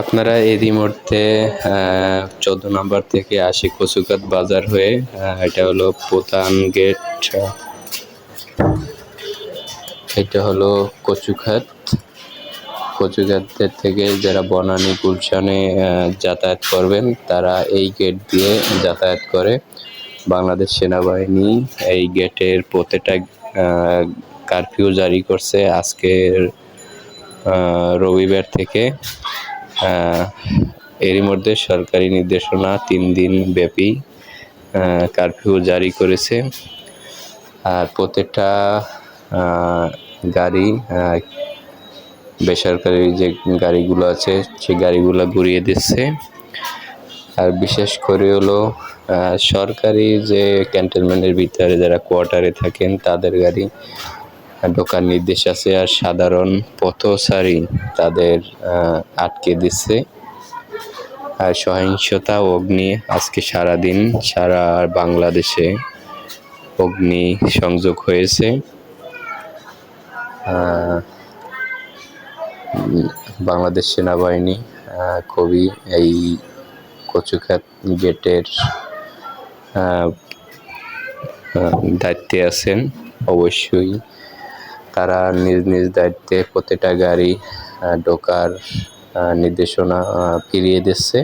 আপনারা এরই মধ্যে চোদ্দ নম্বর থেকে আসি কচুকাত বাজার হয়ে। এটা হলো প্রধান গেট। এটা হলো কচুখাত কচুখাতের থেকে যারা বনানী, গুলশানে যাতায়াত করবেন, তারা এই গেট দিয়ে যাতায়াত করে। বাংলাদেশ সেনাবাহিনী এই গেটের প্রতিটা কারফিউ জারি করছে আজকের রবিবার থেকে। এরই মধ্যে সরকারি নির্দেশনা তিন দিন ব্যাপী কারফিউ জারি করেছে। আর প্রত্যেকটা গাড়ি বেসরকারি যে গাড়িগুলো আছে, সেই গাড়িগুলো ঘুরিয়ে দিচ্ছে। আর বিশেষ করে হলো সরকারি যে ক্যান্টনমেন্টের ভিতরে যারা কোয়ার্টারে থাকেন, তাদের গাড়ি ঢোকার নির্দেশ আছে আর সাধারণ পথচারী তাদের আটকে দিচ্ছে। আর সহিংসতা, অগ্নি, আজকে সারাদিন সারা বাংলাদেশে অগ্নি সংযোগ হয়েছে। বাংলাদেশ সেনাবাহিনী খুবই এই কচুখাত গেটের দায়িত্বে আছেন। অবশ্যই তারা নিজ নিজ দায়িত্বে প্রতিটা গাড়ি ঢোকার নির্দেশনা ফিরিয়ে দিচ্ছে।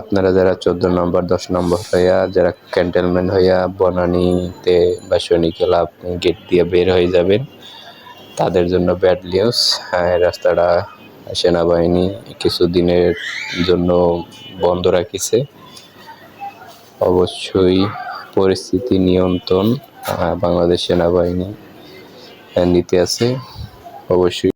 আপনারা যারা চোদ্দ নম্বর, দশ নম্বর হইয়া, যারা ক্যান্টেলমেন্ট হইয়া বনানীতে বা সৈনিকেলা আপনি গেট দিয়ে বের হয়ে যাবেন, তাদের জন্য ব্যাড নিউজ। রাস্তাটা সেনাবাহিনী কিছুদিনের জন্য বন্ধ রাখিছে। অবশ্যই পরিস্থিতি নিয়ন্ত্রণ বাংলাদেশ সেনাবাহিনী নিতে আছে অবশ্যই